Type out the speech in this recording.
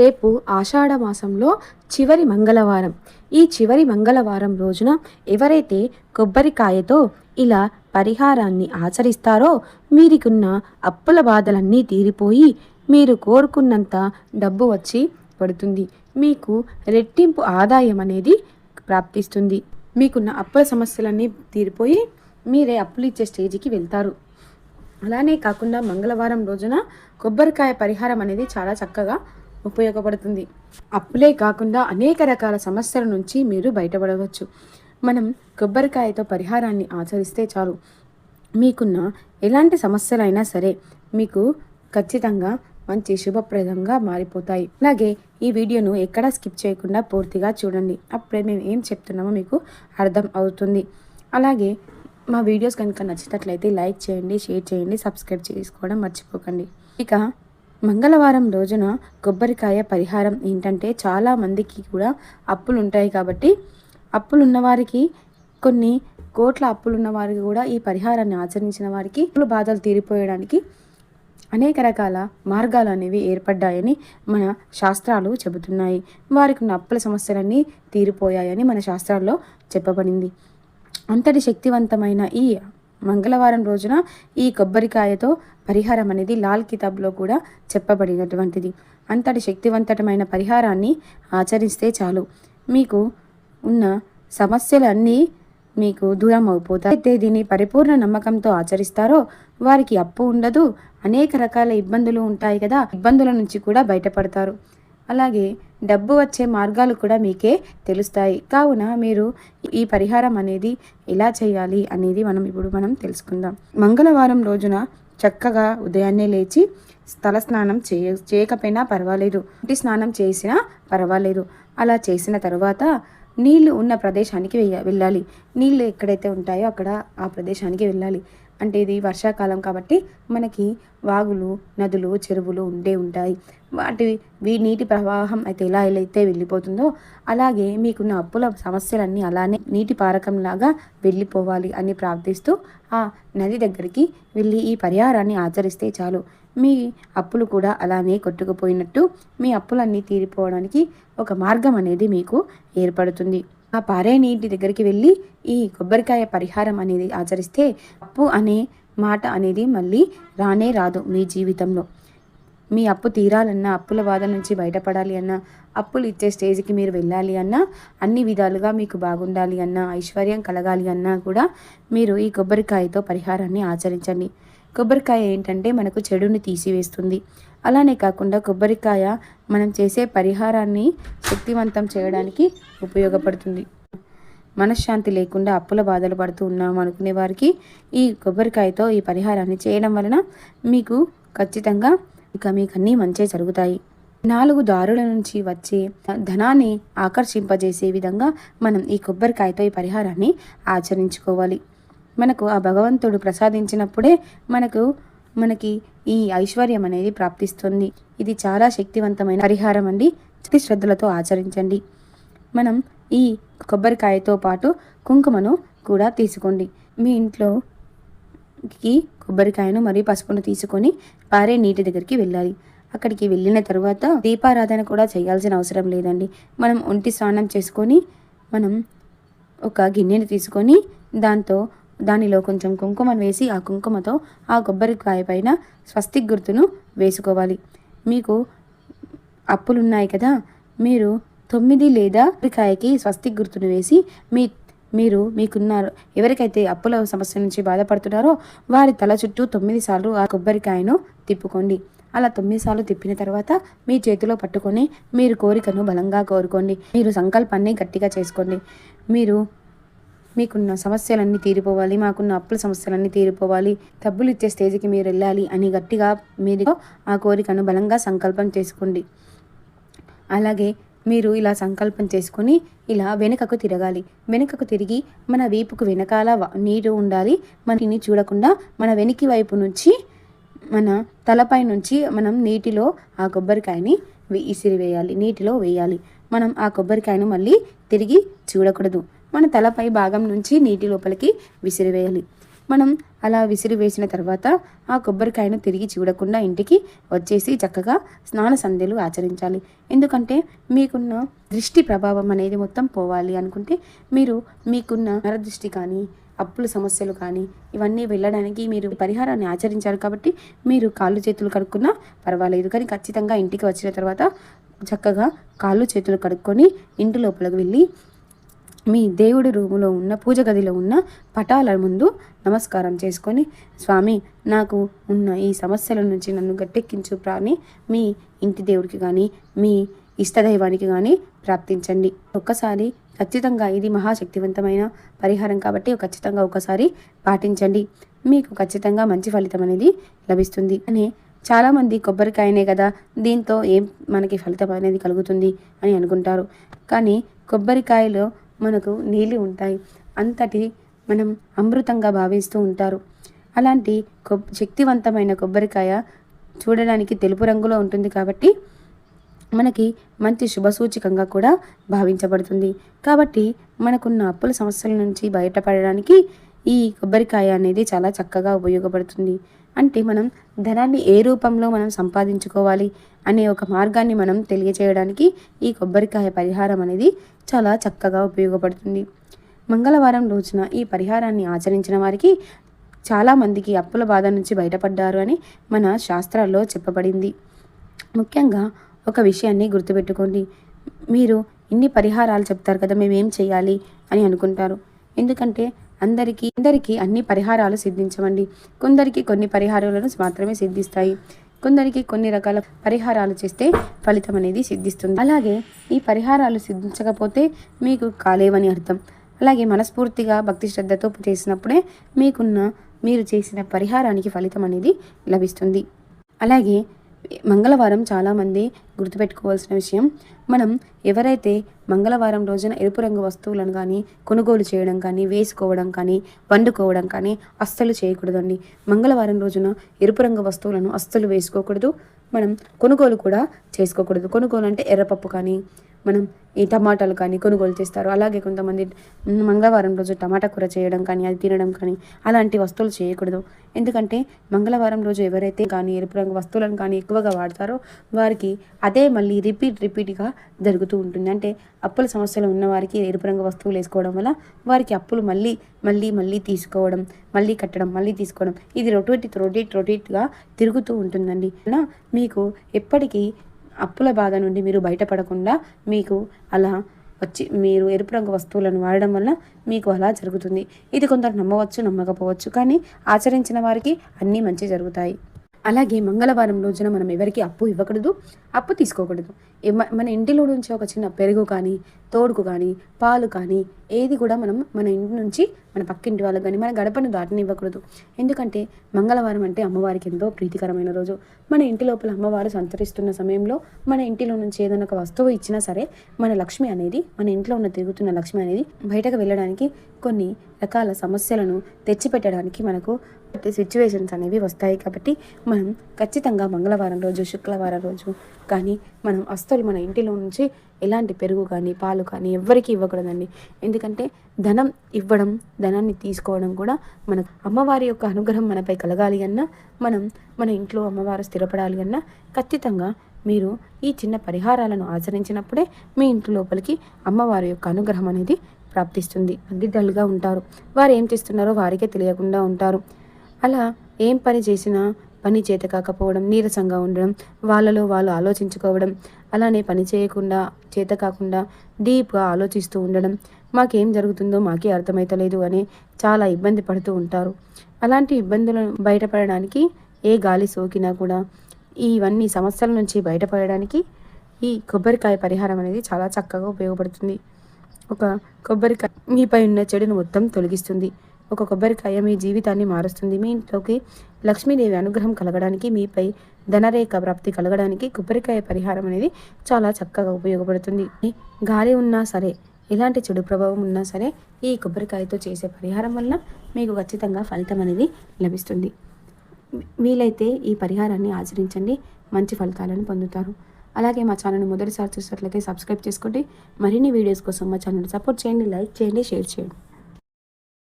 రేపు ఆషాఢ మాసంలో చివరి మంగళవారం. ఈ చివరి మంగళవారం రోజున ఎవరైతే కొబ్బరికాయతో ఇలా పరిహారాన్ని ఆచరిస్తారో మీరికున్న అప్పుల బాధలన్నీ తీరిపోయి మీరు కోరుకున్నంత డబ్బు వచ్చి పడుతుంది. మీకు రెట్టింపు ఆదాయం అనేది ప్రాప్తిస్తుంది. మీకున్న అప్పుల సమస్యలన్నీ తీరిపోయి మీరే అప్పులు ఇచ్చే స్టేజ్కి వెళ్తారు. అలానే కాకుండా మంగళవారం రోజున కొబ్బరికాయ పరిహారం అనేది చాలా చక్కగా ఉపయోగపడుతుంది. అప్పులే కాకుండా అనేక రకాల సమస్యల నుంచి మీరు బయటపడవచ్చు. మనం కొబ్బరికాయతో పరిహారాన్ని ఆచరిస్తే చాలు. మీకున్న ఎలాంటి సమస్యలైనా సరే మీకు ఖచ్చితంగా మంచి శుభప్రదంగా మారిపోతాయి. అలాగే ఈ వీడియోను ఎక్కడా స్కిప్ చేయకుండా పూర్తిగా చూడండి. అప్పుడే మేము ఏం చెప్తున్నామో మీకు అర్థం అవుతుంది. అలాగే మా వీడియోస్ కనుక నచ్చినట్లయితే లైక్ చేయండి షేర్ చేయండి సబ్స్క్రైబ్ చేసుకోవడం మర్చిపోకండి. ఇక మంగళవారం రోజున కొబ్బరికాయ పరిహారం ఏంటంటే చాలా మందికి కూడా అప్పులు ఉంటాయి కాబట్టి అప్పులు ఉన్నవారికి కొన్ని కోట్ల అప్పులు వారికి కూడా ఈ పరిహారాన్ని ఆచరించిన వారికి అప్పుల బాధలు తీరిపోయడానికి అనేక రకాల మార్గాలు అనేవి ఏర్పడ్డాయని మన శాస్త్రాలు చెబుతున్నాయి. వారికి ఉన్న అప్పుల సమస్యలన్నీ తీరిపోయాయని మన శాస్త్రాల్లో చెప్పబడింది. అంతటి శక్తివంతమైన ఈ మంగళవారం రోజున ఈ కొబ్బరికాయతో పరిహారం అనేది లాల్ కితాబ్లో కూడా చెప్పబడినటువంటిది. అంతటి శక్తివంతమైన పరిహారాన్ని ఆచరిస్తే చాలు. మీకు ఉన్న సమస్యలన్నీ మీకు దూరం అయిపోతాయి. అయితే దీన్ని పరిపూర్ణ నమ్మకంతో ఆచరిస్తారో వారికి అప్పు ఉండదు. అనేక రకాల ఇబ్బందులు ఉంటాయి కదా. ఇబ్బందుల నుంచి కూడా బయటపడతారు. అలాగే డబ్బు వచ్చే మార్గాలు కూడా మీకే తెలుస్తాయి. కావున మీరు ఈ పరిహారం అనేది ఎలా చేయాలి అనేది మనం ఇప్పుడు మనం తెలుసుకుందాం. మంగళవారం రోజున చక్కగా ఉదయాన్నే లేచి స్థల స్నానం చేయ చేయకపోయినా పర్వాలేదు. ఇంటి స్నానం చేసినా పర్వాలేదు. అలా చేసిన తర్వాత నీళ్ళు ఉన్న ప్రదేశానికి వెయ్య- వెళ్ళాలి. నీళ్ళు ఎక్కడైతే ఉంటాయో అక్కడ ఆ ప్రదేశానికి వెళ్ళాలి. అంటే ఇది వర్షాకాలం కాబట్టి మనకి వాగులు నదులు చెరువులు ఉండే ఉంటాయి. వాటి వీ నీటి ప్రవాహం అయితే ఎలా అయితే వెళ్ళిపోతుందో అలాగే మీకున్న అప్పుల సమస్యలన్నీ అలానే నీటి పారకంలాగా వెళ్ళిపోవాలి అని ప్రార్థిస్తూ ఆ నది దగ్గరికి వెళ్ళి ఈ పరిహారాన్ని ఆచరిస్తే చాలు. మీ అప్పులు కూడా అలానే కొట్టుకుపోయినట్టు మీ అప్పులన్నీ తీరిపోవడానికి ఒక మార్గం అనేది మీకు ఏర్పడుతుంది. ఆ పారే నీటి దగ్గరికి వెళ్ళి ఈ కొబ్బరికాయ పరిహారం అనేది ఆచరిస్తే అప్పు అనే మాట అనేది మళ్ళీ రానే రాదు మీ జీవితంలో. మీ అప్పు తీరాలన్నా అప్పుల బాధ నుంచి బయటపడాలి అన్నా అప్పులు ఇచ్చే స్టేజ్కి మీరు వెళ్ళాలి అన్నా అన్ని విధాలుగా మీకు బాగుండాలి అన్నా ఐశ్వర్యం కలగాలి అన్నా కూడా మీరు ఈ కొబ్బరికాయతో పరిహారాన్ని ఆచరించండి. కొబ్బరికాయ ఏంటంటే మనకు చెడుని తీసివేస్తుంది. అలానే కాకుండా కొబ్బరికాయ మనం చేసే పరిహారాన్ని శక్తివంతం చేయడానికి ఉపయోగపడుతుంది. మనశ్శాంతి లేకుండా అప్పుల బాధలు పడుతూ ఉన్నాం అనుకునే వారికి ఈ కొబ్బరికాయతో ఈ పరిహారాన్ని చేయడం వలన మీకు ఖచ్చితంగా ఇక మీకు అన్నీ జరుగుతాయి. నాలుగు దారుల నుంచి వచ్చే ధనాన్ని ఆకర్షింపజేసే విధంగా మనం ఈ కొబ్బరికాయతో ఈ పరిహారాన్ని ఆచరించుకోవాలి. మనకు ఆ భగవంతుడు ప్రసాదించినప్పుడే మనకు మనకి ఈ ఐశ్వర్యం అనేది ప్రాప్తిస్తుంది. ఇది చాలా శక్తివంతమైన పరిహారం అండి. భక్తి శ్రద్ధలతో ఆచరించండి. మనం ఈ కొబ్బరికాయతో పాటు కుంకుమను కూడా తీసుకోండి. మీ ఇంట్లోకి కొబ్బరికాయను మరియు పసుపును తీసుకొని పారే నీటి దగ్గరికి వెళ్ళాలి. అక్కడికి వెళ్ళిన తర్వాత దీపారాధన కూడా చేయాల్సిన అవసరం లేదండి. మనం ఒంటి స్నానం చేసుకొని మనం ఒక గిన్నెని తీసుకొని దాంతో దానిలో కొంచెం కుంకుమను వేసి ఆ కుంకుమతో ఆ కొబ్బరికాయ పైన స్వస్తిక్ గుర్తును వేసుకోవాలి. మీకు అప్పులున్నాయి కదా మీరు తొమ్మిది లేదా కొబ్బరికాయకి స్వస్తిక్ గుర్తును వేసి మీ మీరు మీకున్నారు ఎవరికైతే అప్పుల సమస్య నుంచి బాధపడుతున్నారో వారి తల చుట్టూ తొమ్మిది సార్లు ఆ కొబ్బరికాయను తిప్పుకోండి. అలా తొమ్మిది సార్లు తిప్పిన తర్వాత మీ చేతిలో పట్టుకొని మీరు కోరికను బలంగా కోరుకోండి. మీరు సంకల్పాన్ని గట్టిగా చేసుకోండి. మీరు మీకున్న సమస్యలన్నీ తీరిపోవాలి మాకున్న అప్పుల సమస్యలన్నీ తీరిపోవాలి డబ్బులు ఇచ్చే స్టేజ్కి మీరు వెళ్ళాలి అని గట్టిగా మీరు ఆ కోరికను బలంగా సంకల్పం చేసుకోండి. అలాగే మీరు ఇలా సంకల్పం చేసుకొని ఇలా వెనుకకు తిరగాలి. వెనుకకు తిరిగి మన వీపుకు వెనకాల నీరు ఉండాలి. మనని చూడకుండా మన వెనికి వైపు నుంచి మన తలపై నుంచి మనం నీటిలో ఆ కొబ్బరికాయని ఇసిరి ఇసిరివేయాలి. నీటిలో వేయాలి. మనం ఆ కొబ్బరికాయను మళ్ళీ తిరిగి చూడకూడదు. మన తలపై భాగం నుంచి నీటి లోపలికి విసిరివేయాలి. మనం అలా విసిరి వేసిన తర్వాత ఆ కొబ్బరికాయను తిరిగి చూడకుండా ఇంటికి వచ్చేసి చక్కగా స్నాన సంధ్యలు ఆచరించాలి. ఎందుకంటే మీకున్న దృష్టి ప్రభావం అనేది మొత్తం పోవాలి అనుకుంటే మీరు మీకున్న నరదృష్టి కానీ అప్పుల సమస్యలు కానీ ఇవన్నీ వెళ్ళడానికి మీరు పరిహారాన్ని ఆచరించారు కాబట్టి మీరు కాళ్ళు చేతులు కడుక్కున్నా పర్వాలేదు. కానీ ఖచ్చితంగా ఇంటికి వచ్చిన తర్వాత చక్కగా కాళ్ళు చేతులు కడుక్కొని ఇంటి లోపలికి వెళ్ళి మీ దేవుడి రూములో ఉన్న పూజ గదిలో ఉన్న పటాల ముందు నమస్కారం చేసుకొని స్వామి నాకు ఉన్న ఈ సమస్యల నుంచి నన్ను గట్టెక్కించు ప్రాణి మీ ఇంటి దేవుడికి కానీ మీ ఇష్టదైవానికి కానీ ప్రార్థించండి ఒక్కసారి ఖచ్చితంగా ఇది మహాశక్తివంతమైన పరిహారం కాబట్టి ఖచ్చితంగా ఒకసారి పాటించండి. మీకు ఖచ్చితంగా మంచి ఫలితం అనేది లభిస్తుంది. అని చాలామంది కొబ్బరికాయనే కదా దీంతో ఏం మనకి ఫలితం అనేది కలుగుతుంది అని అనుకుంటారు. కానీ కొబ్బరికాయలో మనకు నీళ్ళు ఉంటాయి. అంతటి మనం అమృతంగా భావిస్తూ ఉంటారు. అలాంటి కొబ్ శక్తివంతమైన కొబ్బరికాయ చూడడానికి తెలుపు రంగులో ఉంటుంది కాబట్టి మనకి మంచి శుభసూచకంగా కూడా భావించబడుతుంది. కాబట్టి మనకున్న అప్పుల సమస్యల నుంచి బయటపడడానికి ఈ కొబ్బరికాయ అనేది చాలా చక్కగా ఉపయోగపడుతుంది. అంటే మనం ధనాన్ని ఏ రూపంలో మనం సంపాదించుకోవాలి అనే ఒక మార్గాన్ని మనం తెలియచేయడానికి ఈ కొబ్బరికాయ పరిహారం అనేది చాలా చక్కగా ఉపయోగపడుతుంది. మంగళవారం రోజున ఈ పరిహారాన్ని ఆచరించిన వారికి చాలామందికి అప్పుల బాధ నుంచి బయటపడ్డారు అని మన శాస్త్రాల్లో చెప్పబడింది. ముఖ్యంగా ఒక విషయాన్ని గుర్తుపెట్టుకోండి. మీరు ఇన్ని పరిహారాలు చెప్తారు కదా మేమేం చేయాలి అని అనుకుంటారు. ఎందుకంటే అందరికీ అందరికీ అన్ని పరిహారాలు సిద్ధించవండి కొందరికి కొన్ని పరిహారాలను మాత్రమే సిద్ధిస్తాయి. కొందరికి కొన్ని రకాల పరిహారాలు చేస్తే ఫలితం అనేది సిద్ధిస్తుంది. అలాగే ఈ పరిహారాలు సిద్ధించకపోతే మీకు కాలేవని అర్థం. అలాగే మనస్ఫూర్తిగా భక్తి శ్రద్ధతో చేసినప్పుడే మీకున్న మీరు చేసిన పరిహారానికి ఫలితం అనేది లభిస్తుంది. అలాగే మంగళవారం చాలామంది గుర్తుపెట్టుకోవాల్సిన విషయం. మనం ఎవరైతే మంగళవారం రోజున ఎరుపు రంగు వస్తువులను కానీ కొనుగోలు చేయడం కానీ వేసుకోవడం కానీ వండుకోవడం కానీ అస్సలు చేయకూడదండి. మంగళవారం రోజున ఎరుపు రంగు వస్తువులను అస్సలు వేసుకోకూడదు. మనం కొనుగోలు కూడా చేసుకోకూడదు. కొనుగోలు అంటే ఎర్రపప్పు కానీ మనం ఈ టమాటాలు కానీ కొనుగోలు చేస్తారు. అలాగే కొంతమంది మంగళవారం రోజు టమాటా కూర చేయడం కానీ అది తినడం కానీ అలాంటి వస్తువులు చేయకూడదు. ఎందుకంటే మంగళవారం రోజు ఎవరైతే కానీ ఎరుపు రంగు వస్తువులను కానీ ఎక్కువగా వాడతారో వారికి అదే మళ్ళీ రిపీట్ రిపీట్గా జరుగుతూ ఉంటుంది. అంటే అప్పుల సమస్యలు ఉన్న వారికి ఎరుపు రంగు వస్తువులు వేసుకోవడం వల్ల వారికి అప్పులు మళ్ళీ మళ్ళీ మళ్ళీ తీసుకోవడం మళ్ళీ కట్టడం మళ్ళీ తీసుకోవడం ఇది రొటేట్ రొటేట్ రొటేట్గా తిరుగుతూ ఉంటుందండి. మీకు ఎప్పటికీ అప్పుల బాధ నుండి మీరు బయటపడకుండా మీకు అలా వచ్చి మీరు ఎరుపు రంగు వస్తువులను వాడడం వల్ల మీకు అలా జరుగుతుంది. ఇది కొందరు నమ్మవచ్చు నమ్మకపోవచ్చు. కానీ ఆచరించిన వారికి అన్నీ మంచి జరుగుతాయి. అలాగే మంగళవారం రోజున మనం ఎవరికి అప్పు ఇవ్వకూడదు అప్పు తీసుకోకూడదు. మన ఇంటిలో నుంచి ఒక చిన్న పెరుగు కానీ తోడుకు కానీ పాలు కానీ ఏది కూడా మనం మన ఇంటి నుంచి మన పక్కింటి వాళ్ళకి కానీ మన గడపను దాటనివ్వకూడదు ఎందుకంటే మంగళవారం అంటే అమ్మవారికి ఎంతో ప్రీతికరమైన రోజు. మన ఇంటి లోపల అమ్మవారు సంతరిస్తున్న సమయంలో మన ఇంటిలో నుంచి ఏదైనా ఒక వస్తువు ఇచ్చినా సరే మన లక్ష్మి అనేది మన ఇంట్లో ఉన్న తిరుగుతున్న లక్ష్మి అనేది బయటకు వెళ్ళడానికి కొన్ని రకాల సమస్యలను తెచ్చిపెట్టడానికి మనకు సిచ్యువేషన్స్ అనేవి వస్తాయి కాబట్టి మనం ఖచ్చితంగా మంగళవారం రోజు శుక్రవారం రోజు కానీ మనం అస్సలు మన ఇంటిలో నుంచి ఎలాంటి పెరుగు కానీ పాలు కానీ ఎవ్వరికీ ఇవ్వకూడదండి. ఎందుకంటే ధనం ఇవ్వడం ధనాన్ని తీసుకోవడం కూడా మన అమ్మవారి యొక్క అనుగ్రహం మనపై కలగాలి అన్నా మనం మన ఇంట్లో అమ్మవారు స్థిరపడాలి అన్నా ఖచ్చితంగా మీరు ఈ చిన్న పరిహారాలను ఆచరించినప్పుడే మీ ఇంటి లోపలికి అమ్మవారి యొక్క అనుగ్రహం అనేది ప్రాప్తిస్తుంది. అగ్గిద్దలుగా ఉంటారు. వారు ఏం చేస్తున్నారో వారికే తెలియకుండా ఉంటారు. అలా ఏం పని చేసినా పని చేత కాకపోవడం నీరసంగా ఉండడం వాళ్ళలో వాళ్ళు ఆలోచించుకోవడం అలానే పని చేయకుండా చేత కాకుండా డీప్గా ఆలోచిస్తూ ఉండడం మాకేం జరుగుతుందో మాకే అర్థమైతలేదు అని చాలా ఇబ్బంది పడుతూ ఉంటారు. అలాంటి ఇబ్బందులను బయటపడడానికి ఏ గాలి సోకినా కూడా ఇవన్నీ సమస్యల నుంచి బయటపడడానికి ఈ కొబ్బరికాయ పరిహారం అనేది చాలా చక్కగా ఉపయోగపడుతుంది. ఒక కొబ్బరికాయ మీపై ఉన్న చెడును మొత్తం తొలగిస్తుంది. ఒక కొబ్బరికాయ మీ జీవితాన్ని మారుస్తుంది. మీ ఇంట్లోకి లక్ష్మీదేవి అనుగ్రహం కలగడానికి మీపై ధనరేఖ ప్రాప్తి కలగడానికి కొబ్బరికాయ పరిహారం అనేది చాలా చక్కగా ఉపయోగపడుతుంది. గాలి ఉన్నా సరే ఎలాంటి చెడు ప్రభావం ఉన్నా సరే ఈ కొబ్బరికాయతో చేసే పరిహారం వల్ల మీకు ఖచ్చితంగా ఫలితం అనేది లభిస్తుంది. వీలైతే ఈ పరిహారాన్ని ఆచరించండి. మంచి ఫలితాలను పొందుతారు. అలాగే మా ఛానల్ మొదటిసారి చూసినట్లయితే సబ్స్క్రైబ్ చేసుకోండి. మరిన్ని వీడియోస్ కోసం మా ఛానల్ సపోర్ట్ చేయండి లైక్ చేయండి షేర్ చేయండి.